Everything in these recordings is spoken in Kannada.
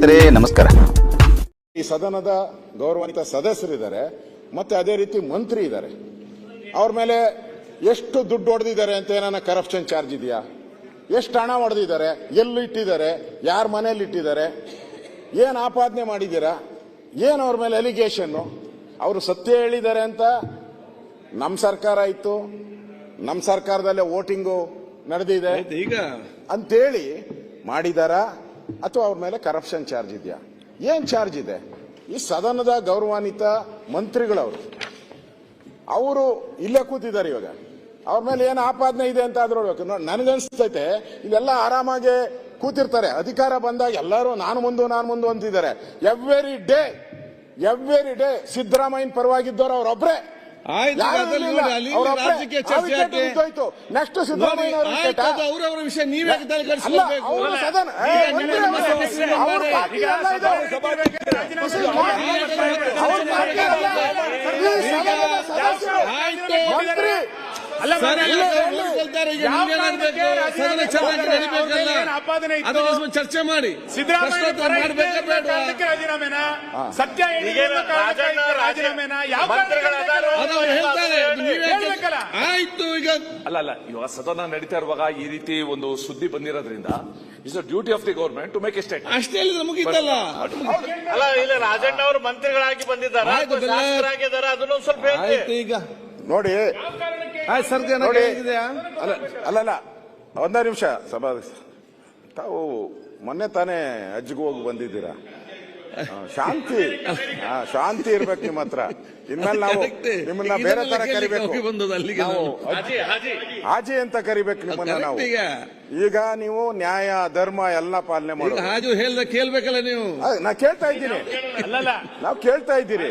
ಸ್ನೇಹಿತರೆ ನಮಸ್ಕಾರ. ಈ ಸದನದ ಗೌರವಾನ್ವಿತ ಸದಸ್ಯರಿದ್ದಾರೆ ಮತ್ತೆ ಅದೇ ರೀತಿ ಮಂತ್ರಿ ಇದ್ದಾರೆ. ಅವ್ರ ಮೇಲೆ ಎಷ್ಟು ದುಡ್ಡು ಹೊಡೆದಿದ್ದಾರೆ ಅಂತ ಏನಾನ ಕರಪ್ಷನ್ ಚಾರ್ಜ್ ಇದೆಯಾ? ಎಷ್ಟು ಹಣ ಹೊಡೆದಿದ್ದಾರೆ? ಎಲ್ಲಿ ಇಟ್ಟಿದ್ದಾರೆ? ಯಾರ ಮನೇಲಿ ಇಟ್ಟಿದ್ದಾರೆ? ಏನು ಆಪಾದನೆ ಮಾಡಿದ್ದೀರಾ? ಏನು ಅವ್ರ ಮೇಲೆ ಅಲಿಗೇಷನ್ನು ಅವರು ಸತ್ಯ ಹೇಳಿದ್ದಾರೆ ಅಂತ ನಮ್ಮ ಸರ್ಕಾರ ಇತ್ತು ನಮ್ಮ ಸರ್ಕಾರದಲ್ಲೇ ವೋಟಿಂಗು ನಡೆದಿದೆ. ಈಗ? ಅಂತೇಳಿ ಮಾಡಿದಾರಾ? ಅಥವಾ ಅವ್ರ ಮೇಲೆ ಕರಪ್ಷನ್ ಚಾರ್ಜ್ ಇದೆಯಾ? ಏನ್ ಚಾರ್ಜ್ ಇದೆ? ಈ ಸದನದ ಗೌರವಾನ್ವಿತ ಮಂತ್ರಿಗಳವರು. ಅವರು ಇಲ್ಲೇ ಕೂತಿದ್ದಾರೆ ಇವಾಗ. ಅವ್ರ ಮೇಲೆ ಏನು ಆಪಾದನೆ ಇದೆ ಅಂತ ಆದ್ರೂ ಹೇಳ್ಬೇಕು. ನನಗನ್ಸ್ತೈತೆ ಇಲ್ಲೆಲ್ಲ ಆರಾಮಾಗಿ ಕೂತಿರ್ತಾರೆ. ಅಧಿಕಾರ ಬಂದಾಗ ಎಲ್ಲರೂ ನಾನು ಮುಂದು ನಾನು ಮುಂದು ಅಂತಿದ್ದಾರೆ. ಎವ್ರಿ ಡೇ ಎವ್ರಿ ಡೇ ಸಿದ್ದರಾಮಯ್ಯನ ಪರವಾಗಿದ್ದವ್ರು ಅವ್ರೊಬ್ರೆ. ರಾಜಕೀಯ ಚರ್ಚೆ ಆಯ್ತು. ನೆಕ್ಸ್ಟ್ ಅವ್ರವ್ರ ವಿಷಯ. ನೀವೇ ಸದನ ಚರ್ಚೆ ಮಾಡಿ. ರಾಜೀನಾಮೆನಾ? ಸತ್ಯ ರಾಜೀನಾಮೆನಾ? ಯಾವ ಮಂತ್ರಿಗಳಾದವರು ಅದು ಹೇಳ್ತಾರೆ ನೀವ್ ಹೇಳ್ಬೇಕಲ್ಲ? ಆಯ್ತು ಈಗ ಅಲ್ಲ ಅಲ್ಲ ಇವಾಗ ಸದನ ನಡೀತಾ ಇರುವಾಗ ಈ ರೀತಿ ಒಂದು ಸುದ್ದಿ ಬಂದಿರೋದ್ರಿಂದ is a duty of the government to make a state ಅಷ್ಟೇ ಇಲ್ಲ ಮುಗೀತಲ್ಲ ಅಲ್ಲ ಇಲ್ಲ ರಾಜಣ್ಣ ಅವರು ಮಂತ್ರಿಗಳಾಗಿ ಬಂದಿದ್ದಾರೆ ಅದನ್ನು ಸ್ವಲ್ಪ ಆಯ್ತು ಈಗ ನೋಡಿ. ನೋಡಿ. ಇದೆಯಾ ಅಲ್ಲ ಅಲ್ಲಲ್ಲ ಒಂದೇ ನಿಮಿಷ ಸಭಾ ತಾವು ಮೊನ್ನೆ ತಾನೇ ಅಜ್ಜಿಗೆ ಹೋಗಿ ಬಂದಿದ್ದೀರಾ? ಶಾಂತಿ. ಶಾಂತಿ ಇರ್ಬೇಕು ನಿಮ್ಮ ಹತ್ರ. ಇನ್ಮೇಲೆ ನಾವು ನಿಮ್ಮನ್ನ ಬೇರೆ ತರ ಕರಿಬೇಕು. ಹಾಜಿ ಅಂತ ಕರಿಬೇಕು ನಿಮ್ಮನ್ನ ನಾವು. ಈಗ. ನೀವು ನ್ಯಾಯ ಧರ್ಮ ಎಲ್ಲ ಪಾಲನೆ ಮಾಡಿ ಮಾಡೋದು. ಹಾಜು ಹೇಳ್ದ ಕೇಳ್ಬೇಕಲ್ಲ ನೀವು? ನಾ ಕೇಳ್ತಾ ಇದ್ದೀನಿ. ನಾವು ಕೇಳ್ತಾ ಇದ್ದೀರಿ.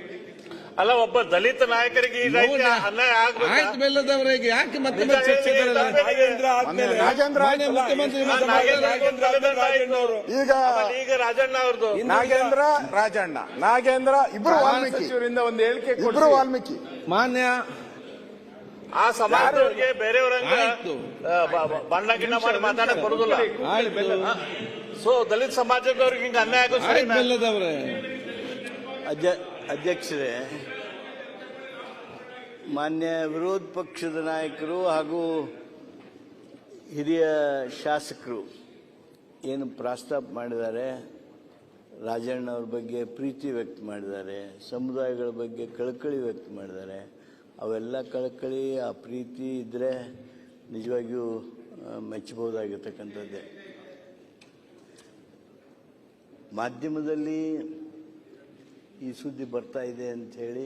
ಅಲ್ಲ ಒಬ್ಬ ದಲಿತ ನಾಯಕರಿಗೆ ಈ ರೀತಿ. ಅನ್ಯಾಯ? ಆಯ್ತು ಬೆಲ್ಲದವರಿಗೆ ಯಾಕೆ ಮತ್ತೆ ಮತ್ತೆ ಚರ್ಚೆ ಹೇಳಿ, ಬರಲ್ಲ? ರಾಜೇಂದ್ರ ಮಾನ್ಯ ಮುಖ್ಯಮಂತ್ರಿ ನಾಗೇಂದ್ರ ಆಯ್ತು. ಈಗ ಆಮೇಲೆ ಈಗ ರಾಜಣ್ಣ ಅವ್ರದ್ದು ನಾಗೇಂದ್ರ ರಾಜಣ್ಣ ನಾಗೇಂದ್ರ ಇಬ್ರು ವಾಲ್ಮೀಕಿ ಒಂದು ಹೇಳಿಕೆ ಇಬ್ರು ವಾಲ್ಮೀಕಿ ಮಾನ್ಯ ಆ ಸಮಾಜದವ್ರಿಗೆ ಬೇರೆಯವರಂಗ ಆಯ್ತು. ಆ, ಬ- ಬ- ಬಣ್ಣ ಗಿಣ್ಣ ಮಾಡಿ ಮಾತಾಡಕ್ ಬರುದಿಲ್ಲ ಆಯ್ತು ಸೊ ದಲಿತ ಸಮಾಜದವ್ರಿಗೆ ಹಿಂಗ ಅನ್ಯಾಯ ಆಗೋದು ಆಯ್ತು ಸರಿನಾ? ಬೆಲ್ಲದವ್ರೆ ಅಧ್ಯ ಅಧ್ಯಕ್ಷರೇ ಮಾನ್ಯ ವಿರೋಧ ಪಕ್ಷದ ನಾಯಕರು ಹಾಗೂ ಹಿರಿಯ ಶಾಸಕರು ಏನು ಪ್ರಸ್ತಾಪ ಮಾಡಿದ್ದಾರೆ ರಾಜಣ್ಣ ಅವ್ರ ಬಗ್ಗೆ ಪ್ರೀತಿ ವ್ಯಕ್ತ ಮಾಡಿದ್ದಾರೆ, ಸಮುದಾಯಗಳ ಬಗ್ಗೆ ಕಳಕಳಿ ವ್ಯಕ್ತ ಮಾಡಿದ್ದಾರೆ, ಅವೆಲ್ಲ ಕಳಕಳಿ, ಆ ಪ್ರೀತಿ ಇದ್ದರೆ ನಿಜವಾಗಿಯೂ ಮೆಚ್ಚಬಹುದಾಗಿರ್ತಕ್ಕಂಥದ್ದೇ. ಮಾಧ್ಯಮದಲ್ಲಿ ಈ ಸುದ್ದಿ ಬರ್ತಾ ಇದೆ ಅಂತ ಹೇಳಿ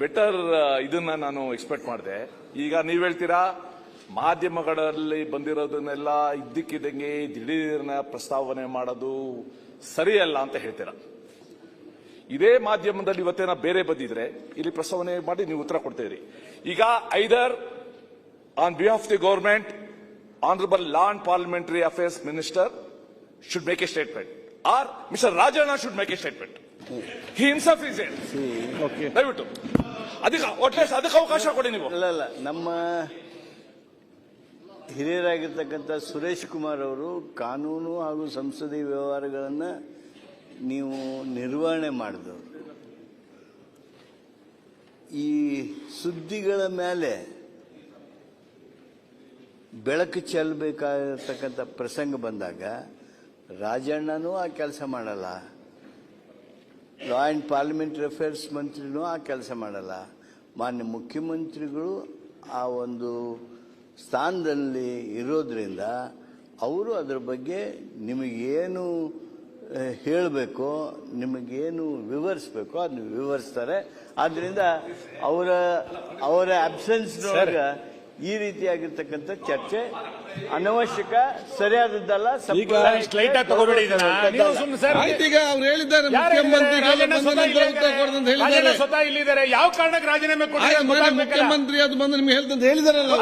ಬೆಟರ್ ಇದನ್ನ ನಾನು ಎಕ್ಸ್ಪೆಕ್ಟ್ ಮಾಡಿದೆ. ಈಗ ನೀವ್ ಹೇಳ್ತೀರಾ, ಮಾಧ್ಯಮಗಳಲ್ಲಿ ಬಂದಿರೋದನ್ನೆಲ್ಲ ಇದ್ದಕ್ಕಿದ್ದಂಗೆ ದಿಢೀರ್ನ ಪ್ರಸ್ತಾವನೆ ಮಾಡೋದು ಸರಿಯಲ್ಲ ಅಂತ ಹೇಳ್ತೀರಾ? ಇದೇ ಮಾಧ್ಯಮದಲ್ಲಿ ಇವತ್ತೇನ ಬೇರೆ ಬಂದಿದ್ರೆ, ಇಲ್ಲಿ ಪ್ರಸ್ತಾವನೆ ಮಾಡಿ ನೀವು ಉತ್ತರ ಕೊಡ್ತೀರಿ ಈಗ either on behalf the government honourable law and parliamentary affairs minister should make a statement or mister Rajanna should make a a He is it. ದಯವಿಟ್ಟು. ಅದಕ್ಕೆ ಅದಕ್ಕೆ ಅವಕಾಶ ಕೊಡಿ ನೀವು. ಅಲ್ಲ ಅಲ್ಲ ನಮ್ಮ ಹಿರಿಯರಾಗಿರ್ತಕ್ಕಂಥ ಸುರೇಶ್ ಕುಮಾರ್ ಅವರು ಕಾನೂನು ಹಾಗೂ ಸಂಸದೀಯ ವ್ಯವಹಾರಗಳನ್ನು ನೀವು ನಿರ್ವಹಣೆ ಮಾಡಿದವರು. ಈ ಸುದ್ದಿಗಳ ಮೇಲೆ ಬೆಳಕು ಚೆಲ್ಲಬೇಕಾಗಿರ್ತಕ್ಕಂಥ ಪ್ರಸಂಗ ಬಂದಾಗ ರಾಜಣ್ಣನೂ ಆ ಕೆಲಸ ಮಾಡಲ್ಲ. ಲಾ ಆ್ಯಂಡ್ ಪಾರ್ಲಿಮೆಂಟರಿ ಅಫೇರ್ಸ್ ಮಂತ್ರಿನೂ ಆ ಕೆಲಸ ಮಾಡಲ್ಲ. ಮಾನ್ಯ ಮುಖ್ಯಮಂತ್ರಿಗಳು ಆ ಒಂದು ಸ್ಥಾನದಲ್ಲಿ ಇರೋದ್ರಿಂದ ಅವರು ಅದರ ಬಗ್ಗೆ ನಿಮಗೇನು ಹೇಳಬೇಕು ನಿಮಗೇನು ವಿವರಿಸ್ಬೇಕು ಅದನ್ನ ವಿವರಿಸ್ತಾರೆ. ಆದ್ದರಿಂದ ಅವರ ಅವರ ಅಬ್ಸೆನ್ಸ್ನೊಳಗ ಈ ರೀತಿಯಾಗಿರ್ತಕ್ಕಂಥ ಚರ್ಚೆ ಅನವಶ್ಯಕ ಸರಿಯಾದದ್ದಲ್ಲ ಸ್ವತಃ ಇಲ್ಲಿದ್ದಾರೆ. ಯಾವ ಕಾರಣಕ್ಕೆ ರಾಜೀನಾಮೆ? ಮುಖ್ಯಮಂತ್ರಿ ಅದು ಬಂದು ನಿಮ್ಗೆ ಹೇಳ್ತಂತ ಹೇಳಿದಾರಲ್ಲ.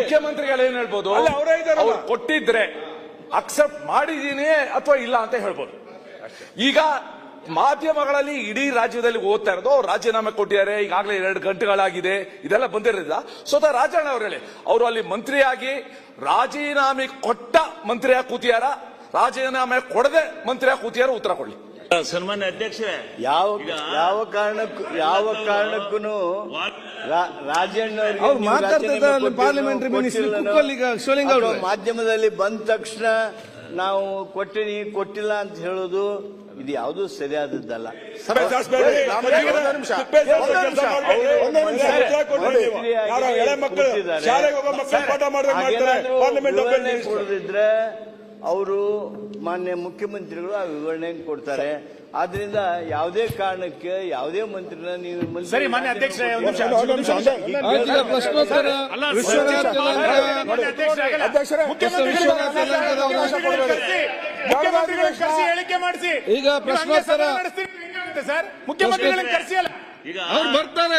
ಮುಖ್ಯಮಂತ್ರಿಗಳು ಏನ್ ಹೇಳ್ಬೋದು? ಅವ್ರು ಕೊಟ್ಟಿದ್ರೆ ಅಕ್ಸೆಪ್ಟ್ ಮಾಡಿದೀನಿ ಅಥವಾ ಇಲ್ಲ ಅಂತ ಹೇಳ್ಬೋದು. ಈಗ ಮಾಧ್ಯಮಗಳಲ್ಲಿ ಇಡೀ ರಾಜ್ಯದಲ್ಲಿ ಓದ್ತಾ ಇರೋದು ಅವ್ರು ರಾಜೀನಾಮೆ ಕೊಟ್ಟಿದ್ದಾರೆ ಈಗಾಗಲೇ ಎರಡು ಗಂಟೆಗಳಾಗಿದೆ ಇದೆಲ್ಲ ಬಂದಿರೋದಿಲ್ಲ ಸ್ವತಃ ರಾಜಣ್ಣ ಅವ್ರು ಹೇಳಿ ಅವರು ಅಲ್ಲಿ ಮಂತ್ರಿಯಾಗಿ ರಾಜೀನಾಮೆ ಕೊಟ್ಟ ಮಂತ್ರಿಯಾಗಿ ಕೂತಿಯಾರ ರಾಜೀನಾಮೆ ಕೊಡದೆ ಮಂತ್ರಿಯಾಗಿ ಕೂತಿಯಾರ ಉತ್ತರ ಕೊಡ್ಲಿ ಸನ್ಮಾನ್ಯ ಅಧ್ಯಕ್ಷರೇ ಯಾವ ಯಾವ ಕಾರಣಕ್ಕೂ ಯಾವ ಕಾರಣಕ್ಕೂ ರಾಜಣ್ಣ. ಅಥವಾ ಮಾಧ್ಯಮದಲ್ಲಿ ಬಂದ ತಕ್ಷಣ ನಾವು ಕೊಟ್ಟಿನಿ ಕೊಟ್ಟಿಲ್ಲ ಅಂತ ಹೇಳೋದು ಇದು ಯಾವುದು ಸರಿಯಾದದ್ದಲ್ಲ ಒಂದು ನಿಮಿಷ. ಒಂದೇ ನಿಮಿಷ. ಎಳೆ ಮಕ್ಕಳು? ಶಾಲೆಗೆ ಹೋಗೋ ಮಕ್ಕಳು ಪಾಠ ವಿವರಣೆ ಕೊಡದಿದ್ರೆ ಅವರು ಮಾನ್ಯ ಮುಖ್ಯಮಂತ್ರಿಗಳು ಆ ವಿವರಣೆ ಕೊಡ್ತಾರೆ. ಆದ್ರಿಂದ ಯಾವುದೇ ಕಾರಣಕ್ಕೆ ಯಾವುದೇ ಮಂತ್ರಿನ ನೀವು ಸರಿ ಮಾನ್ಯ ವಿಶ್ವನಾಥ್ ಅಧ್ಯಕ್ಷರೇ, ಹೇಳಿಕೆ ಮಾಡಿಸಿ. ಈಗ ಪ್ರಶ್ನೋತ್ತರ. ಸರ್. ಮುಖ್ಯಮಂತ್ರಿಗಳನ್ನು ಕರೆಸಿ ಅಲ್ಲ ಅವ್ರು ಬರ್ತಾರೆ.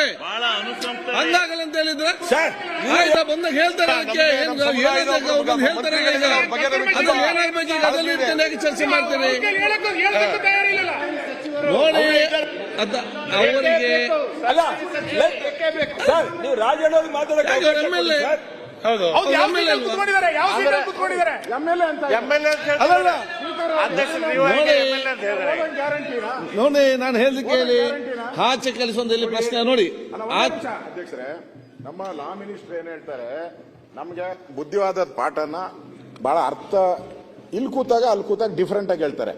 ಅಂತ ಹೇಳಿದ್ರೆ? ಆಯ್ತಾ. ಬಂದಾಗ ಹೇಳ್ತಾರೆ ಅದಕ್ಕೆ ಹೇಳ್ತಾರೆ ಏನಾಗ್ಬೇಕು ಹೇಗೆ ಚರ್ಚೆ ಮಾಡ್ತೇನೆ ನೋಡಿ ಅವರಿಗೆ ನೀವು ರಾಜಣ್ಣ ಮಾತಾಡಕ್ಕೆ ಎಂ ಎಲ್ ಎ ಹೌದು. ಯಾವ? ಕೂತ್ಕೊಂಡಿದ್ದಾರೆ ಯಾವ ಕೂತ್ಕೊಂಡಿದ್ದಾರೆ? ಅಂತ ಅಲ್ಲಲ್ಲ ನೋಡಿ ನೋಡಿ ನಾನು ಹೇಳಿದ ಕೇಳಿ. ಆಚೆ ಕೆಲಸದಲ್ಲಿ ಪ್ರಶ್ನೆ ನೋಡಿ. ಅಧ್ಯಕ್ಷರೇ ನಮ್ಮ ಲಾ ಮಿನಿಸ್ಟರ್ ಏನ್ ಹೇಳ್ತಾರೆ ನಮ್ಗೆ ಬುದ್ಧಿವಾದ ಪಾಠನ ಬಹಳ ಅರ್ಥ ಇಲ್ಲಿ ಕೂತಾಗ ಅಲ್ಲಿ ಕೂತಾಗ ಡಿಫ್ರೆಂಟ್ ಆಗಿ ಹೇಳ್ತಾರೆ.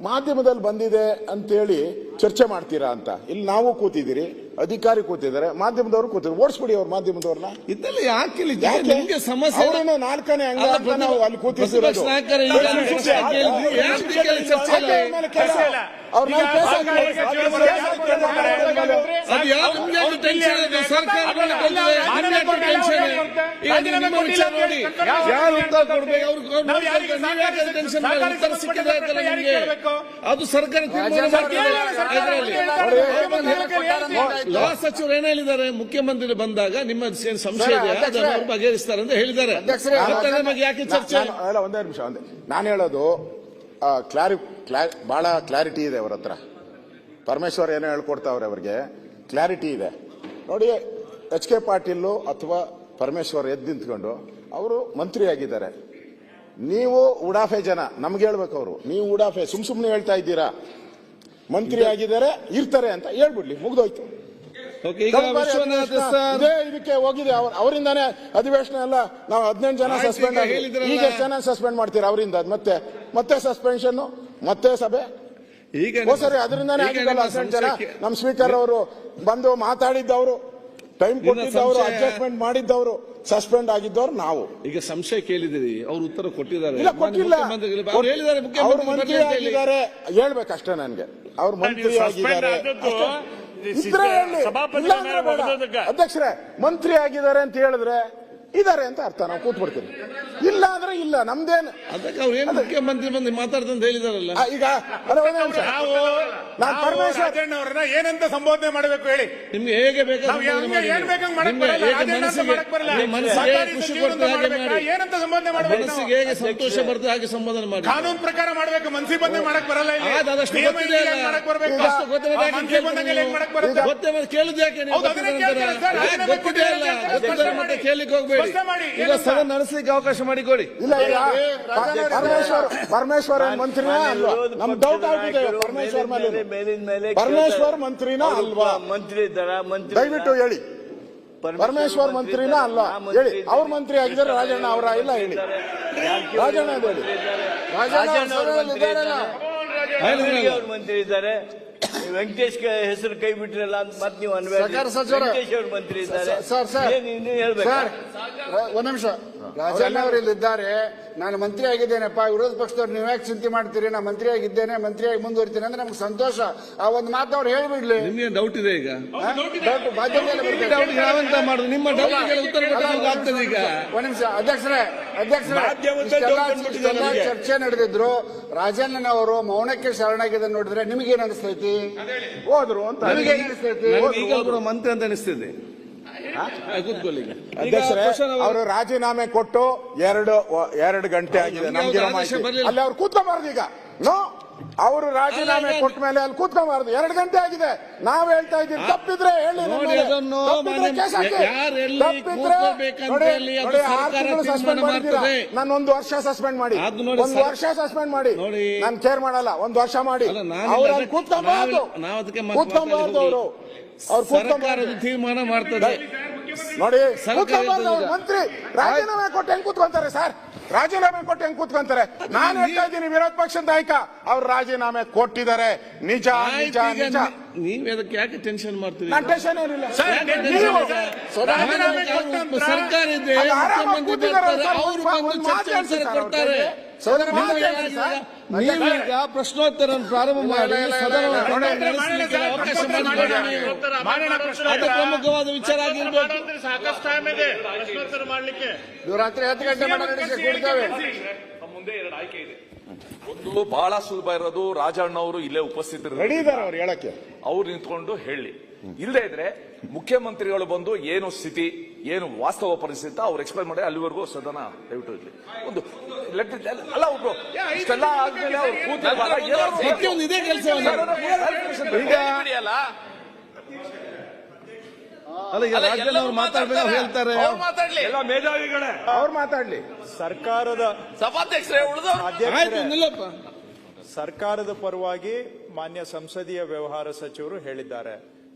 ಮಾಧ್ಯಮದಲ್ಲಿ ಬಂದಿದೆ ಅಂತೇಳಿ ಚರ್ಚೆ ಮಾಡ್ತೀರಾ ಅಂತ. ಇಲ್ಲಿ ನಾವು ಕೂತಿದ್ದೀರಿ ಅಧಿಕಾರಿ ಕೂತಿದ್ದಾರೆ ಮಾಧ್ಯಮದವರು ಕೂತಿದ್ದಾರೆ ಓಡಿಸ್ಬಿಡಿ ಅವ್ರು ಮಾಧ್ಯಮದವ್ರನ್ನ ಇದೆಲ್ಲ ಯಾಕೆ ಇಲ್ಲಿ ಯಾಕೆ? ನಿಮ್ಗೆ ಸಮಸ್ಯೆ? ಅವ್ರೇನೋ ನಾಲ್ಕನೇ ಅಂಗ ಅಲ್ಲ, ಅಂತ ನಾವು ಅಲ್ಲಿ ಕೂತಿದ್ದೀರೋದು. ಪ್ರತಿಪಕ್ಷ ನಾಯಕರು ಈಗ ಯಾಕೆ ಹೇಳಿದ್ರು? ಯಾಕೆ ಚರ್ಚೆ ಇಲ್ಲ? ಅವ್ರ ಮೇಲೆ ಕೇಸ್ ಇಲ್ಲ. ಅದು? ಸರ್ಕಾರ. ಲಾ ಸಚಿವರು ಏನ್ ಹೇಳಿದ್ದಾರೆ? ಮುಖ್ಯಮಂತ್ರಿ ಬಂದಾಗ ನಿಮ್ಮ ಸಂಶಯ ಬಗೆಹರಿಸ್ತಾರೆ ಅಂತ ಹೇಳಿದ್ದಾರೆ. ಯಾಕೆ ಚರ್ಚೆ? ಒಂದೇ ನಿಮಿಷ ಒಂದೇ. ನಾನು ಹೇಳೋದು ಕ್ಲಾರಿ ಬಹಳ ಕ್ಲಾರಿಟಿ ಇದೆ ಅವ್ರ ಹತ್ರ. ಪರಮೇಶ್ವರ್ ಏನೋ ಹೇಳ್ಕೊಡ್ತಾವ್ರೆ ಅವ್ರಿಗೆ ಕ್ಲಾರಿಟಿ ಇದೆ. ನೋಡಿ ಎಚ್ ಕೆ ಪಾಟೀಲು ಅಥವಾ ಪರಮೇಶ್ವರ್ ಎದ್ದು ನಿಂತ್ಕೊಂಡು ಅವರು ಮಂತ್ರಿ ಆಗಿದ್ದಾರೆ ನೀವು ಉಡಾಫೆ ಜನ ನಮ್ಗೆ ಹೇಳ್ಬೇಕು ಅವರು ನೀವು ಉಡಾಫೆ ಸುಮ್ ಸುಮ್ನೆ ಹೇಳ್ತಾ ಇದ್ದೀರಾ? ಮಂತ್ರಿ ಆಗಿದ್ದಾರೆ ಇರ್ತಾರೆ ಅಂತ ಹೇಳ್ಬಿಡ್ಲಿ ಮುಗ್ದೋಯ್ತು. ಇದೇ ಇದಕ್ಕೆ ಹೋಗಿದೆ ಅವ್ರ- ಅವರಿಂದಾನೇ ಅಧಿವೇಶನ ಎಲ್ಲ ನಾವು ಹದಿನೆಂಟು ಜನ ಸಸ್ಪೆಂಡ್ ಈಗ ಆಗಿ ಈಗ ಎಷ್ಟು ಜನ ಸಸ್ಪೆಂಡ್ ಮಾಡ್ತೀರಾ ಅವರಿಂದ? ಮತ್ತೆ ಮತ್ತೆ ಸಸ್ಪೆನ್ಷನ್ ಮತ್ತೆ ಸಭೆ? ಈಗ ಸರಿ ಅದರಿಂದಾನೇ ಆಗಿದ್ದಲ್ಲ ನಿಮ್ಮ ಹದಿನೆಂಟು ಜನ. ನಮ್ಮ ಸ್ಪೀಕರ್ ಅವರು ಬಂದು ಮಾತಾಡಿದ್ದವರು ಟೈಮ್ ಕೊಟ್ಟಿದ್ದವರು ಅಡ್ಜಸ್ಟ್ಮೆಂಟ್ ಮಾಡಿದ್ದವರು ಸಸ್ಪೆಂಡ್ ಆಗಿದ್ದವ್ರು ನಾವು. ಈಗ ಸಂಶಯ ಕೇಳಿದಿರಿ ಅವ್ರು ಉತ್ತರ ಕೊಟ್ಟಿದ್ದಾರೆ. ಇಲ್ಲ ಕೊಟ್ಟಿಲ್ಲ. ಅವ್ರು ಹೇಳಿದ್ದಾರೆ ಅವ್ರು ಮುಖ್ಯಮಂತ್ರಿ ಮಂತ್ರಿ. ಆಗಿದ್ದಾರೆ. ಹೇಳ್ಬೇಕಷ್ಟೇ ನನ್ಗೆ. ಅವ್ರು ಮಂತ್ರಿ ಆಗಿದ್ದಾರೆ. ಅಧ್ಯಕ್ಷರೇ ಮಂತ್ರಿ ಆಗಿದ್ದಾರೆ ಅಂತ ಹೇಳಿದ್ರೆ ಇದಾರೆ ಅಂತ ಅರ್ಥ ನಾವು ಕೂತ್ಬಿಡ್ತೀವಿ. ಇಲ್ಲ ಅಂದ್ರೆ ಇಲ್ಲ ನಮ್ದೇನು ಅದಕ್ಕೆ ಅವ್ರು ಏನು ಮುಖ್ಯಮಂತ್ರಿ ಬಂದು ಮಾತಾಡ್ತಂತ ಹೇಳಿದಾರಲ್ಲ. ಆ, ಈಗ ನಾನು ಒಂದೇ ನಿಮಿಷ. ನಾವು ನಾನ್ ಪರಮೇಶ್ವರ್ ರಾಜಣ್ಣ ಅವರನ್ನ ಏನಂತ ಸಂಬೋಧನೆ ಮಾಡಬೇಕು ಹೇಳಿ. ನಿಮ್ಗೆ ಹೇಗೆ ಬೇಕಾದ್ರೆ ನಾವು ಸಂಬೋಧನೆ ಹೆಂಗೆ ಮಾಡಿ ಏನ್ ಬೇಕಂಗ್ ಮಾಡಕ್ ನಿಮ್ಗೆ ಬರಲ್ಲ ಹೇಗೆ ರಾಜಣ್ಣ ಅಂತ ಮನಸ್ಸಿಗೆ ಮಾಡಕ್ ಬರಲ್ಲ. ನಿಮ್ಮ ಮನಸ್ಸಿಗೆ ಸರ್ಕಾರಿ ಖುಷಿ ಸಚಿವರು ಅಂತ ಕೊಡ್ತದೆ ಹಾಗೆ ಮಾಡ್ಬೇಕಾ? ಮಾಡಿ. ಏನಂತ ಸಂಬೋಧನೆ ಮಾಡಬೇಕು ನಾವು? ಮನಸ್ಸಿಗೆ ಹೇಗೆ ಸಂತೋಷ ಬರ್ತದೆ ಹಾಗೆ ಸಂಬೋಧನೆ ಮಾಡಿ. ಕಾನೂನು ಪ್ರಕಾರ ಮಾಡ್ಬೇಕು ಮನ್ಸಿ ಬಂದೆ ಮಾಡಕ್ ಬರಲ್ಲ ಇಲ್ಲಿ. ಆದ್ ಅದಷ್ಟು ನಿಯಮ ಗೊತ್ತಿದೆ ಇಲ್ಲ, ಅಲ್ಲ. ಮಾಡಕ್ ಬರ್ಬೇಕು? ಅಷ್ಟು ಯಾಕೆ ಮನ್ಸಿಗೆ ಬಂದಂಗೆ ಗೊತ್ತೇ ಮತ್ತೆ ಕೇಳುದು ಯಾಕೆ ನೀವು? ಹೌದು, ಅದನ್ನೇ ಗೊತ್ತಿದೆ ಕೇಳ್ತಾರೆ ಅಂತಾರೆ. ಸರ್, ಅದನ್ನೇ ಯಾಕೆ ಗೊತ್ತಿದೆ ಅಲ್ಲ? ಗೊತ್ತಿದೆ ಅಂತ ಗೊತ್ತಿದೆ ಸ್ಪಷ್ಟ ಮತ್ತೆ ಕೇಳಲಿಕ್ಕೆ ಹೋಗ್ಬೇಡಿ. ಸ್ಪಷ್ಟ ಮಾಡಿ, ಈಗ? ಸದನ ನಡೆಸಲಿಕ್ಕೆ ಅವಕಾಶ ಮಾಡಿಕೊಡಿ ಇಲ್ಲ ಈಗ ಪರಮೇಶ್ವರ್ ಪರಮೇಶ್ವರ್ ಅಲ್ವಾ? ನಮ್ ಡೌಟ್ ಆಗಿದೆ ಪರಮೇಶ್ವರ್ ಮೇಲೆ ಮೇಲಿಂದ. ಮೇಲೆ ಪರಮೇಶ್ವರ್ ಮಂತ್ರಿನ ಮಂತ್ರಿನಾ ಅಲ್ವಾ? ಮಂತ್ರಿ ಇದ್ದಾರ? ಮಂತ್ರಿ ದಯವಿಟ್ಟು ಹೇಳಿ. ಪರಮೇಶ್ವರ್ ಮಂತ್ರಿನಾ ಅಲ್ವಾ? ಹೇಳಿ. ಅವ್ರ ಮಂತ್ರಿ ಆಗಿದ್ದಾರೆ ರಾಜಣ್ಣ ಅವರ ಇಲ್ಲ ಹೇಳಿ. ರಾಜಣ್ಣ ಹೇಳಿ. ರಾಜಣ್ಣ ಅವ್ರ ಮಂತ್ರಿ ಇದ್ದಾರೆ. ವೆಂಕಟೇಶ್ ಹೆಸರು ಕೈ ಬಿಟ್ರಲ್ಲ ಅಂತ ಮತ್ತೆ ನೀವು ಸರ್ಕಾರ ಸಚಿವರೇ. ವೆಂಕಟೇಶ್ ಅವರು ಮಂತ್ರಿ ಇದ್ದಾರೆ. ಸರ್ ಸರ್ ಏನು ಇನ್ನೂ ಹೇಳ್ಬೇಕು? ಸರ್ ಒಂದ್ ನಿಮಿಷ. ರಾಜಣ್ಣ ಅವರು ಇಲ್ಲಿದ್ದಾರೆ ನಾನು ಮಂತ್ರಿ ಆಗಿದ್ದೇನೆಪ್ಪ? ವಿರೋಧ ಪಕ್ಷದವ್ರು ನೀವು ಯಾಕೆ ಚಿಂತೆ ಮಾಡ್ತೀರಿ? ನಾ ಮಂತ್ರಿ ಆಗಿದ್ದೇನೆ ಮಂತ್ರಿಯಾಗಿ ಮುಂದುವರಿತೀನಿ ಅಂದ್ರೆ ನಮ್ಗೆ ಸಂತೋಷ. ಆ ಒಂದು ಮಾತು ಅವ್ರು ಹೇಳ್ಬಿಡ್ಲಿ. ನಿಮ್ಗೆ ಡೌಟ್ ಇದೆ. ಈಗ ಹಾ? ಡೌಟ್ ಮಾಡುದು? ನಿಮ್ಮ ಉತ್ತರ ಕೊಟ್ಟರೆ ಆಗ್ತದೆ ಈಗ? ಒಂದ್ ನಿಮಿಷ. ಅಧ್ಯಕ್ಷರೇ ಅಧ್ಯಕ್ಷರೇ ಮಾಧ್ಯಮದಲ್ಲಿ ಇಷ್ಟೆಲ್ಲ- ಡೌಟ್ ಬಂದ್ಬಿಟ್ಟಿದೆ ಇಷ್ಟೆಲ್ಲ ನಮಗೆ. ಚರ್ಚೆ ನಡೆದಿದ್ರು. ರಾಜಣ್ಣನವರು ಮೌನಕ್ಕೆ ಶರಣಾಗಿದ್ದ ನೋಡಿದ್ರೆ ನಿಮ್ಗೇನ್ ಅನಿಸ್ತೈತಿ ಹೋದ್ರು ಅಂತ ನನಗೆ ಮಂತ್ರಿ ಅಂತ ಅನಿಸ್ತಿದೆ. ಕೂತ್ಕೊಳ್ಳಿ ಅಧ್ಯಕ್ಷರೇ ಅವರು- ರಾಜೀನಾಮೆ ಕೊಟ್ಟು ಎರಡು ಎರಡು ಗಂಟೆ ಆಗಿದೆ ನಮ್ಗೆ ಅಲ್ಲಿ ಅವ್ರು ಕೂತ್ಕೋಬಾರ್ದು ಈಗ. ನೋ ಅವರು ರಾಜೀನಾಮೆ ಕೊಟ್ಟ ಮೇಲೆ ಅಲ್ಲಿ ಕೂತ್ಕೊಂಬಾರ್ದು. ಎರಡು ಗಂಟೆ ಆಗಿದೆ. ನಾವ್ ಹೇಳ್ತಾ ಇದ್ದೀವಿ. ತಪ್ಪಿದ್ರೆ ಹೇಳಿ ಆರು ತಿಂಗಳು ಸಸ್ಪೆಂಡ್ ಮಾಡಿದ್ದೀರಾ. ನಾನು ಒಂದು ವರ್ಷ ಸಸ್ಪೆಂಡ್ ಮಾಡಿ. ಒಂದು ವರ್ಷ ಸಸ್ಪೆಂಡ್ ಮಾಡಿ. ನಾನು ಕೇರ್ ಮಾಡಲ್ಲ. ಒಂದು ವರ್ಷ ಮಾಡಿ. ಅವ್ರು ಅಲ್ಲಿ ಕೂತ್ಕೊಂಬಾರ್ದು. ಕೂತ್ಕೊಂಬಾರ್ದು ಅವರು. ಅವ್ರು ಕೂತ್ಕೊಂಬಾರ್ದು. ಸರ್ಕಾರದ ತೀರ್ಮಾನ ಮಾಡ್ತದೆ. ನೋಡಿ ಮಂತ್ರಿ ರಾಜೀನಾಮೆ ಕೊಟ್ಟು ಹೆಂಗ್ ಕೂತ್ಕೊಂತಾರೆ ಸರ್? ರಾಜೀನಾಮೆ ಕೊಟ್ಟು ಹೆಂಗ್ ಕೂತ್ಕೊಂತಾರೆ? ನಾನು ಹೇಳ್ತಾ ಇದ್ದೀನಿ ವಿರೋಧ ಪಕ್ಷದ ನಾಯಕ ಅವ್ರು ರಾಜೀನಾಮೆ ಕೊಟ್ಟಿದ್ದಾರೆ. ನಿಜ ನಿಜ ನಿಜ. ನೀವ್ ಅದಕ್ಕೆ ಯಾಕೆ ಟೆನ್ಷನ್ ಮಾಡ್ತೀರಿ ನಾನು ಟೆನ್ಷನ್ ಏನಿಲ್ಲ. ಸರ್ಕಾರ ಇದೆ ಮುಖ್ಯಮಂತ್ರಿ ಬರ್ತಾರೆ ಅವರು ಬಂದು ಚರ್ಚೆ ಕೊಡ್ತಾರೆ ನಿಮಗೆ ಹೇಳ್ತಾರೆ ಪ್ರಶ್ನೋತ್ತರ ಪ್ರಾರಂಭ ಮಾಡಿ ನೀವು. ಪ್ರಮುಖವಾದ ವಿಚಾರ ಆಗಿರ್ಬೇಕು. ಸಾಕಷ್ಟು ಟೈಮ್ ಇದೆ. ಪ್ರಶ್ನೋತ್ತರ ಮಾಡ್ಲಿಕ್ಕೆ. ನೀವು ರಾತ್ರಿ ಹತ್ತು ಗಂಟೆ ಮುಂದೆ ಎರಡು ಆಯ್ಕೆ ಇದೆ. ಒಂದು ಬಹಳ ಸುಲಭ ಇರೋದು ರಾಜಣ್ಣ ಅವರು ಇಲ್ಲೇ ಉಪಸ್ಥಿತರು ರೆಡಿ ಇದ್ದಾರೆ ಅವ್ರು ಹೇಳಕ್ಕೆ? ಅವ್ರು ನಿಂತ್ಕೊಂಡು ಹೇಳಿ. ಇಲ್ಲದೆ ಇದ್ರೆ ಮುಖ್ಯಮಂತ್ರಿಗಳು ಬಂದು ಏನು ಸ್ಥಿತಿ? ಏನು ವಾಸ್ತವ ಪರಿಸ್ಥಿತಿ ಅಂತ ಅವ್ರು ಎಕ್ಸ್ಪ್ಲೈನ್ ಮಾಡಿ ಅಲ್ಲಿವರೆಗೂ ಸದನ ದಯವಿಟ್ಟು ಇರ್ಲಿ. ಒಂದು ಲೆಟ್ ಅಲ್ಲ ಒಬ್ರು ಇಷ್ಟೆಲ್ಲ ಆದ್ಮೇಲೆ ಅವ್ರು ಕೂತಿರುವಾಗ ಏನಾದ್ರು ಪ್ರತಿಯೊಂದು ಇದೇ ಕೆಲಸವನ್ನು ಈಗ ಅಲ್ಲ ಈಗ ರಾಜ್ಯದಲ್ಲಿ ಅವ್ರು ಮಾತಾಡ್ಬೇಕು ಅವ್ರು ಹೇಳ್ತಾರೆ. ಎಲ್ಲ ಮೇಧಾವಿಗಳೇ. ಅವ್ರು ಮಾತಾಡ್ಲಿ. ಸರ್ಕಾರದ ಆಯ್ತು ಅಧ್ಯಕ್ಷರೇ ನಿಲ್ಲಪ್ಪ. ಸರ್ಕಾರದ ಪರವಾಗಿ ಮಾನ್ಯ ಸಂಸದೀಯ ವ್ಯವಹಾರ ಸಚಿವರು ಹೇಳಿದ್ದಾರೆ.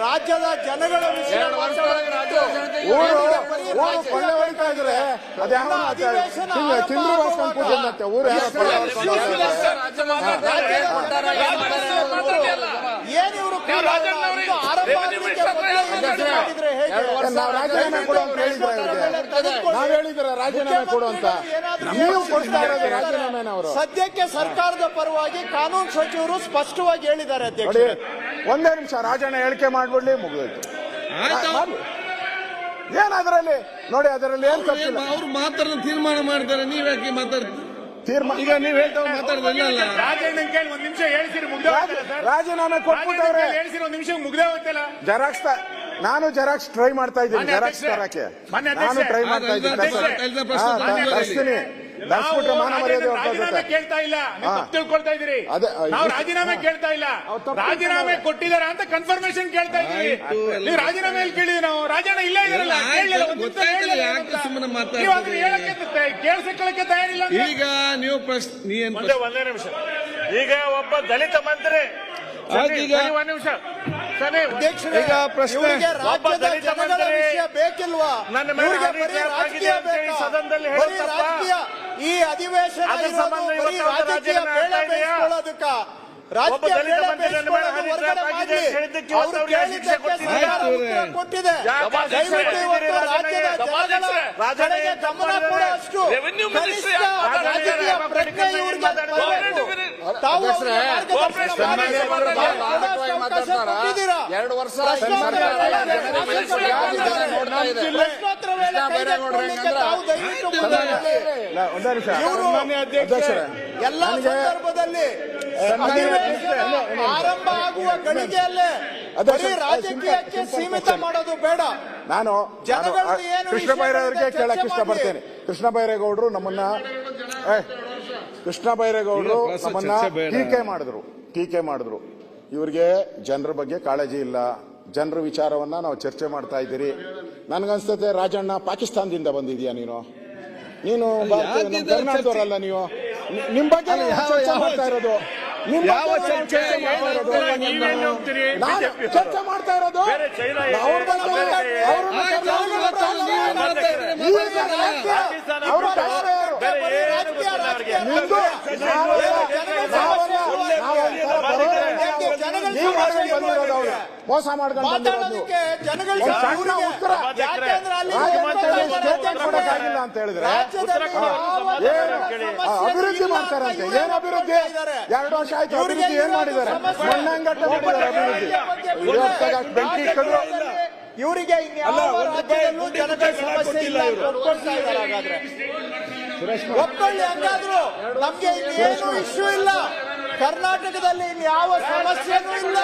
ರಾಜ್ಯದ ಜನಗಳ ವಿಷಯ ಮಾತಾಡೋದು ಏನ್ ಇವರು ರಾಜೀನಾಮೆ ಕೊಡು ಅಂತ ಹೇಳಿದ್ರೆ ನಾವ್ ಹೇಳಿದ್ರೆ ರಾಜೀನಾಮೆ ಕೊಡು ಅಂತ ನೀವು ಕೊಡ್ತಾ ಇರೋದು ರಾಜೀನಾಮೆನ ಅವರು. ಸದ್ಯಕ್ಕೆ ಸರ್ಕಾರದ ಪರವಾಗಿ ಕಾನೂನು ಸಚಿವರು ಸ್ಪಷ್ಟವಾಗಿ ಹೇಳಿದ್ದಾರೆ ಅಧ್ಯಕ್ಷ ಒಂದೇ ನಿಮಿಷ ರಾಜಣ್ಣ ಹೇಳಿಕೆ ಮಾಡ್ಬಿಡ್ಲಿ ಮುಗಿದೋಯ್ತು. ಏನ್ ಅದರಲ್ಲಿ? ನೋಡಿ ಅದರಲ್ಲಿ ಏನ್ ತಪ್ಪಿಲ್ಲ. ಅವ್ರು ಮಾತಾಡ ತೀರ್ಮಾನ ಮಾಡ್ತಾರೆ ನೀವ್ಯಾಕೆ ಮಾತಾಡ್ತೀರಿ? ತೀರ್ಮಾನ ಈಗ ನೀವ್ ಹೇಳ್ತಾ ಮಾತಾಡೋದಿಲ್ಲ ರಾಜಣ್ಣ ಕೇಳಿ ಒಂದ್ ನಿಮಿಷ ಹೇಳ್ಸಿರಿ ಮುಗ್ದ ರಾಜೀನಾಮೆ ಕೊಟ್ಬಿಟ್ಟವ್ರೆ ಹೇಳ್ಸಿರಿ ಒಂದ್ ನಿಮಿಷ ಮುಗ್ದೇ ಹೋಗ್ತಲ್ಲ ಜೆರಾಕ್ಸ್ ನಾನು ಜೆರಾಕ್ಸ್ ಟ್ರೈ ಮಾಡ್ತಾ ಇದ್ದೀನಿ ಜೆರಾಕ್ಸ್ ತರಕ್ಕೆ. ನಾನು ಟ್ರೈ ಮಾಡ್ತಾ ಇದ್ದೀನಿ ತರ್ಸ್ತೀನಿ. ಮಾನ ಮರ್ಯಾದೆ ರಾಜೀನಾಮೆ ಕೇಳ್ತಾ ಇಲ್ಲ. ನೀವು ತಪ್ಪು ತಿಳ್ಕೊಳ್ತಾ ಇದೀರಿ ಅದೇ, ನಾವು ರಾಜೀನಾಮೆ ಕೇಳ್ತಾ ಇಲ್ಲ. ರಾಜೀನಾಮೆ. ಕೊಟ್ಟಿದಾರ ಅಂತ ಕನ್ಫರ್ಮೇಶನ್ ಕೇಳ್ತಾ ಇದೀವಿ ನೀವು ರಾಜೀನಾಮೆ ಎಲ್ಲಿ ಕೇಳಿದ್ವಿ ನಾವು. ರಾಜಣ್ಣ ಇಲ್ಲೇ ಇದಾರಲ್ಲ? ನೀವು ಅದನ್ನ ಹೇಳಕ್ಕೆ ತ- ತಯಾರಿಲ್ಲ ಈಗ ನೀವು ಪ್ರಶ್ನೆ ಒಂದೇ ಒಂದೇ ನಿಮಿಷ. ಈಗ ಒಬ್ಬ ದಲಿತ ಮಂತ್ರಿ. ಈಗ- ಒಂದ್ ನಿಮಿಷ. ಈಗ ಪ್ರಶ್ನೆ- ಒಬ್ಬ ದಲಿತ ಜನಗಳ ವಿಷಯ ಬೇಕಿಲ್ವಾ? ನನ್ನ ಮೇಲೆ ಸದನದಲ್ಲಿ ಈ ಅಧಿವೇಶನ ಕೊಟ್ಟಿದೆ. ಎರಡು ವರ್ಷ ಎಲ್ಲ ಸಂದರ್ಭದಲ್ಲಿ ಆರಂಭ ಆಗುವ ಗಳಿಗೆಯಲ್ಲೇ ಬರೀ ರಾಜಕೀಯಕ್ಕೆ ಸೀಮಿತ ಮಾಡೋದು ಬೇಡ. ನಾನು ಜನಗಳು ಏನು ಕೃಷ್ಣ ಬೈರೇಗೌಡರಿಗೆ ಕೇಳಕ್ಕೆ ಕೇಳಕ್ ಇಷ್ಟಪಡ್ತೇನೆ. ಕೃಷ್ಣ ಬೈರೇಗೌಡರು ನಮ್ಮನ್ನ ಏ, ಕೃಷ್ಣ ಬೈರೇಗೌಡರು ನಮ್ಮನ್ನ ಟೀಕೆ ಮಾಡಿದ್ರು ಟೀಕೆ ಮಾಡಿದ್ರು. ಇವ್ರಿಗೆ ಜನರ ಬಗ್ಗೆ ಕಾಳಜಿ ಇಲ್ಲ. ಜನರ ವಿಚಾರವನ್ನ ನಾವು ಚರ್ಚೆ ಮಾಡ್ತಾ ಇದ್ದೀರಿ. ನನ್ಗನ್ಸ್ತತೆ ರಾಜಣ್ಣ ಪಾಕಿಸ್ತಾನದಿಂದ ಬಂದಿದ್ಯಾ ನೀನು? ನೀನು ನಮ್ಮ ಕರ್ನಾಟಕದವರಲ್ಲ ನೀವು? ನಿ- ನಿಮ್ ಬಗ್ಗೆ ಚರ್ಚೆ ಮಾಡ್ತಾ ಇರೋದು? ಯಾವ ಚರ್ಚೆ? ಚರ್ಚೆ ಮಾಡ್ತಾ ಇರೋದು. ಅವ್ರ ಬಗ್ಗೆ ಅಮೆರಿಕ ಇದೆ. ಅವ್ರನ್ನ ಆಯ್ತು, ಅವ್ರು ಮಾತಾಡ್ಲಿ, ನೀವು ಮಾಡ್ಕೊಂಡು ಬಂದಿರೋದು ಅವ್ರು. ಮೋಸ ಮಾಡ್ಕೊಂಡು ಬಂದಿರೋದು ಒಂದ್ ಸಣ್ಣ ಉತ್ತರ. ಸ್ಟೇಟ್ಮೆಂಟ್ ಕೊಡಕ್ಕಾಗಿಲ್ಲ ಅಂತ ಹೇಳಿದ್ರೆ. ಏನು ಅಭಿವೃದ್ಧಿ ಮಾಡ್ತಾರಂತೆ. ಏನ್ ಅಭಿವೃದ್ಧಿ. ಎರಡು ವರ್ಷ ಆಯ್ತು ಅಭಿವೃದ್ಧಿ ಏನ್ ಮಾಡಿದ್ದಾರೆ. ಮಣ್ಣಂಗಟ್ಟ ಮಾಡಿದ್ದಾರೆ ಅಭಿವೃದ್ಧಿ. ಬೆಂಕಿ ಇಕ್ಕದ್ರು ಇವರಿಗೆ ರಾಜ್ಯದಲ್ಲೂ ಜನಗಳ ಸಮಸ್ಯೆ ಇಲ್ಲ ಅಂತ ಒಪ್ಕೊಳ್ತಾ ಇದ್ದಾರೆ. ಹಾಗಾದ್ರೆ ಒಪ್ಕೊಳ್ಳಿ ಹಂಗಾದ್ರು. ನಮ್ಗೆ ಇನ್ನೇನು ಇಶ್ಯೂ ಇಲ್ಲ. ಕರ್ನಾಟಕದಲ್ಲಿ ಯಾವ ಸಮಸ್ಯೆನೂ ಇಲ್ಲ.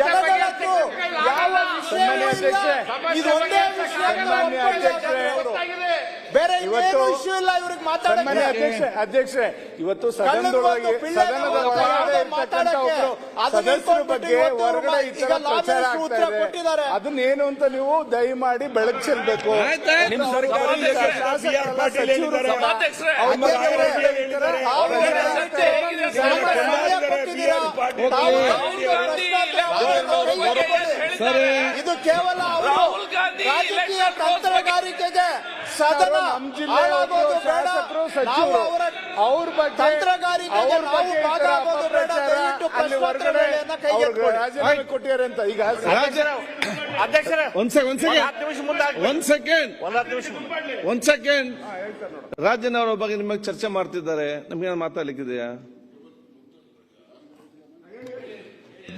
ಜನಗಳದ್ದು ಯಾವ ವಿಷಯವೂ ಇಲ್ಲ. ಇದೊಂದೇ ವಿಷಯ ಬೇರೆ ಇವತ್ತು ಇಶ್ಯೂ ಇಲ್ಲ ಇವ್ರಿಗೆ ಮಾತಾಡಕ್ಕೆ. ಅಧ್ಯಕ್ಷ ಅಧ್ಯಕ್ಷೆ ಇವತ್ತು ಸದನದೊಳಗೆ ಮಾತಾಡಕ್ಕೆ? ಅದನ್ನ ಸದಸ್ಯರ ಬಗ್ಗೆ ಹೊರಗಡೆ ಈ ಈಗ ತರ ಲಾಭ ಪ್ರಚಾರ ಆಗ್ತಾ ಇದೆ. ಅದನ್ನೇನು ಅಂತ ನೀವು ದಯಮಾಡಿ ಬೆಳಕು ಚೆಲ್ಬೇಕು. ನಿಮ್ಮ ಶಾಸಕರೆಲ್ಲ ಸಚಿವರು ಹೇಳಿದ್ದಾರೆ. ಕೂಡ ಸಭಾಧ್ಯಕ್ಷರೇ, ಅವ್ರ ಬಗ್ಗೆ ಅಧ್ಯಕ್ಷರೇ, ಹೇಳಿದ್ದಾರೆ. ಅವ್ರು ಅವ್ರ ಹೇಳಿದ್ದಾರೆ. ಜೊತೆ ಹೇಗಿದೆ ಸಮಯ ಹೇಳಿದ್ದಾರೆ, ಕೊಟ್ಟಿದ್ದೀರಾ? ಬಿ ಆರ್ ಪಾಟೀಲ್ ತಾವು ರಾಹುಲ್ ಗಾಂಧಿ ಪ್ರಶ್ನೆ ಎಲೆಕ್ಷನ್ ಸರಿ. ಇದು ಕೇವಲ ಅವರು ರಾಹುಲ್ ಗಾಂಧಿ ರಾಜಕೀಯ ತಂತ್ರಗಾರಿಕೆಗೆ ಸದನ ಶಾಸಕರು ಸಚಿವರು ಅವರ ಬಗ್ಗೆ ತಂತ್ರಗಾರಿಕೆಗೆ ನಾವು ಭಾಗ ತರ ಆಗೋದು ಬೇಡ. ದಯವಿಟ್ಟು ಅಲ್ಲಿ ಪ್ರಶ್ನೋತ್ತರ ಹೊರಗಡೆ ವೇಳೆಯನ್ನ ಅವ್ರಿಗೆ ಕೈಗೆತ್ತಿಕೊಳ್ಳಿ. ರಾಜೀನಾಮೆ ಕೊಟ್ಟಿದ್ದಾರೆ ಅಂತ ಈಗ ಅಧ್ಯಕ್ಷರೇ ಒಂದ್ ಸೆಕೆಂಡ್ ಒಂದ್ ಒಂದ್ ಸೆಕೆಂಡ್ ಹತ್ತು ನಿಮಿಷ ಮುಂದೆ ಹಾಕ್ಬೇಕು. ಒಂದ್ ಸೆಕೆಂಡ್ ಒಂದ್ ಹತ್ತು ನಿಮಿಷ ಮುಂದೆ. ಒಂದ್ ಸೆಕೆಂಡ್ ರಾಜನ್ ಅವರ ಬಗ್ಗೆ ನಿಮಗೆ ಚರ್ಚೆ ಮಾಡ್ತಿದ್ದಾರೆ. ನಮ್ಗೆ ಮಾತಾಡ್ಲಿಕ್ಕಿದೆಯಾ?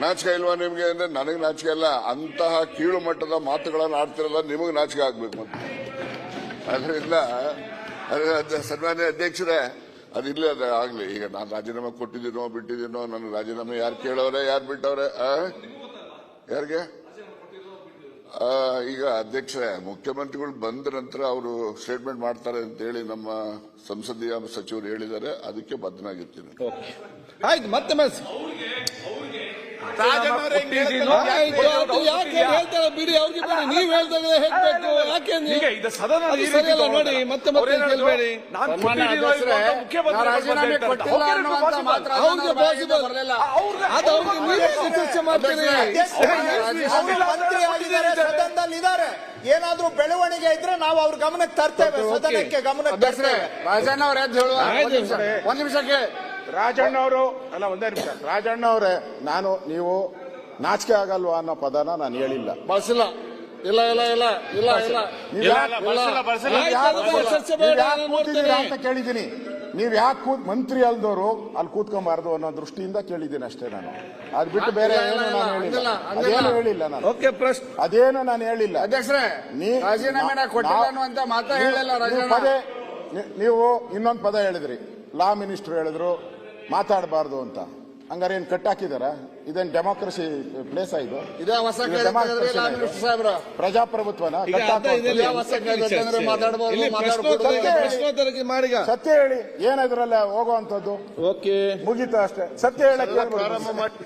ನಾಚಿಕೆ ಇಲ್ವಾ ನಿಮ್ಗೆ ಅಂದ್ರೆ ನನಗೆ ನಾಚಿಕೆ ಇಲ್ಲ ಅಂತಹ ಕೀಳು ಮಟ್ಟದ ಮಾತುಗಳನ್ನು ಆಡ್ತಿರಲ್ಲ, ನಿಮಗೆ ನಾಚಿಕೆ ಆಗ್ಬೇಕು ಮತ್ತೆ. ಅದರಿಂದ, ಅದ್ರ ಸನ್ಮಾನ್ಯ ಅಧ್ಯಕ್ಷರೇ ಅದಿಲ್ಲ ಅದ ಆಗ್ಲಿ. ಈಗ ನಾನು ರಾಜೀನಾಮೆ ಕೊಟ್ಟಿದ್ದೀನೋ, ಬಿಟ್ಟಿದ್ದೀನೋ, ನನ್ನ ರಾಜೀನಾಮೆ ಯಾರು ಕೇಳವ್ರೆ ಯಾರು ಬಿಟ್ಟವ್ರೆ? ಯಾರಿಗೆ? ಈಗ ಅಧ್ಯಕ್ಷರೇ, ಮುಖ್ಯಮಂತ್ರಿಗಳು ಬಂದ ನಂತರ ಅವರು ಸ್ಟೇಟ್ಮೆಂಟ್ ಮಾಡ್ತಾರೆ ಅಂತ ಹೇಳಿ ನಮ್ಮ ಸಂಸದೀಯ ಸಚಿವರು ಹೇಳಿದ್ದಾರೆ. ಅದಕ್ಕೆ ಬದ್ಧನಾಗಿರ್ತೀನಿ. ಆಯ್ತು, ಮತ್ತೆ ಮೆಸ್ ಕೊಟ್ಟಿದ್ದೀನೋ, ಆಯ್ತು ಅದು ಯಾಕೆ ಹೇಳ್ತಾರೆ ಬಿಡಿ ಅವ್ರಿಗೆ ಬಿಡಿ ನೀವ್ ಹೇಳ್ದಾಗ ಹೇಳ್ಬೇಕು. ಯಾಕೆ ನೋಡಿ ಮತ್ತೆ ಮತ್ತೆ ರಾಜೀನಾಮೆ ಕೊಟ್ಟಿಲ್ಲ ಅನ್ನುವಂತ ಮಾತ್ರ ಅವ್ರಿಗೆ ನನ್ನ ಬರಲಿಲ್ಲ. ಅದು ಅವ್ರಿಗೆ ನೀವೇ ಚರ್ಚೆ ಮಾಡ್ತೀರಿ. ಅವರು ಮಂತ್ರಿ ಆಗಿದ್ದಾರೆ ಸದನದಲ್ಲಿ ಇದ್ದಾರೆ ಏನಾದ್ರೂ ಬೆಳವಣಿಗೆ ಇದ್ರೆ ನಾವು ಅವ್ರ ಗಮನಕ್ಕೆ ತರ್ತೇವೆ ಸದನಕ್ಕೆ ಗಮನಕ್ಕೆ ರಾಜಣ್ಣ ಅವ್ರ ಎದ್ದು ಹೇಳುವ. ಒಂದ್ ನಿಮಿಷ ಒಂದ್ ನಿಮಿಷಕ್ಕೆ ರಾಜಣ್ಣ ಅವರು ಅಲ್ಲ ಒಂದೇ ನಿಮಿಷ. ರಾಜಣ್ಣ ಅವರೇ ನಾನು ನೀವು ನಾಚಿಕೆ ಆಗಲ್ವಾ ಅನ್ನೋ ಪದನ ನಾನು ಹೇಳಿಲ್ಲ. ಬಳಸಿಲ್ಲ. ಇಲ್ಲ ಇಲ್ಲ ಇಲ್ಲ ಇಲ್ಲ ಇಲ್ಲ. ನೀವ್ ಯಾಕ್- ಬಳಸಿಲ್ಲ, ಬಳಸಿಲ್ಲ. ಆಯ್ತು, ಯಾಕ್ ಅದು ಕೂತಿದ್ದೀರಾ? ಚರ್ಚೆ ಬೇಡ, ನೀವ್ ಯಾಕ್ ನಾನು ಕೂತಿದ್ದೀರಾ ನೋಡ್ತೇನೆ. ಅಂತ ಕೇಳಿದ್ದೀನಿ. ನೀವ್ ಯಾಕೆ ಕೂತ್ ಮಂತ್ರಿ ಅಲ್ದವರು ಅಲ್ಲಿ ಕೂತ್ಕೊಂಬಾರ್ದು ಅನ್ನೋ ದೃಷ್ಟಿಯಿಂದ ಕೇಳಿದ್ದೀನಿ ಅಷ್ಟೇ ನಾನು. ಅದ್ ಬಿಟ್ಟು ಬೇರೆ ಇಲ್ಲ, ಏನು ಇಲ್ಲ, ನಾನು ಹೇಳಿಲ್ಲ. ಹಂಗಿಲ್ಲ, ಅದೇನು ಹೇಳಿಲ್ಲ ನಾನು. ಓಕೆ ಪ್ರಶ್ನೆ. ಅದೇನು ನಾನು ಹೇಳಿಲ್ಲ. ಅಧ್ಯಕ್ಷರೇ ನೀ- ರಾಜೀನಾಮೆ ನಾ- ಕೊಟ್ಟಿಲ್ಲ ನಾ- ಅನ್ನುವಂತ ಮಾತಾ ನೀವು- ಹೇಳಿಲ್ಲ ನೀವು ರಾಜಣ್ಣ ಪದೇ ನೀ- ನೀವು ಇನ್ನೊಂದು ಪದ ಹೇಳಿದ್ರಿ. ಲಾ ಮಿನಿಸ್ಟರ್ ಹೇಳಿದ್ರು. ಮಾತಾಡಬಾರ್ದು ಅಂತ. ಹಂಗಾರೆ ಏನ್ ಕಟ್ಟಾಕಿದಾರ ಇದೇನ್ ಡೆಮೋಕ್ರಸಿ ಪ್ಲೇಸ್ ಇದು? ಇದೇ ಹೊಸ democracy ಸಾಹೇಬ್ರ. ಪ್ರಜಾಪ್ರಭುತ್ವನ. ಹೊಸ ಕಾಯ್ದೆ ಮಾತಾಡ್ಬೋದು, ಇಲ್ಲಿ ಮಾತಾಡ್ಬೋದು. ಪ್ರಶ್ನೋತ್ತರಕ್ಕೆ ಪ್ರಶ್ನೋತ್ತರಕ್ಕೆ ಮಾಡೀಗ ಸತ್ಯ ಹೇಳಿ. ಏನಾದ್ರಲ್ಲ ಹೋಗುವಂತದ್ದು ಓಕೆ. ಮುಗೀತು ಅಷ್ಟೇ. ಸತ್ಯ ಹೇಳಕ್ಕೆ ಪ್ರಾರಂಭ ಮಾಡಿ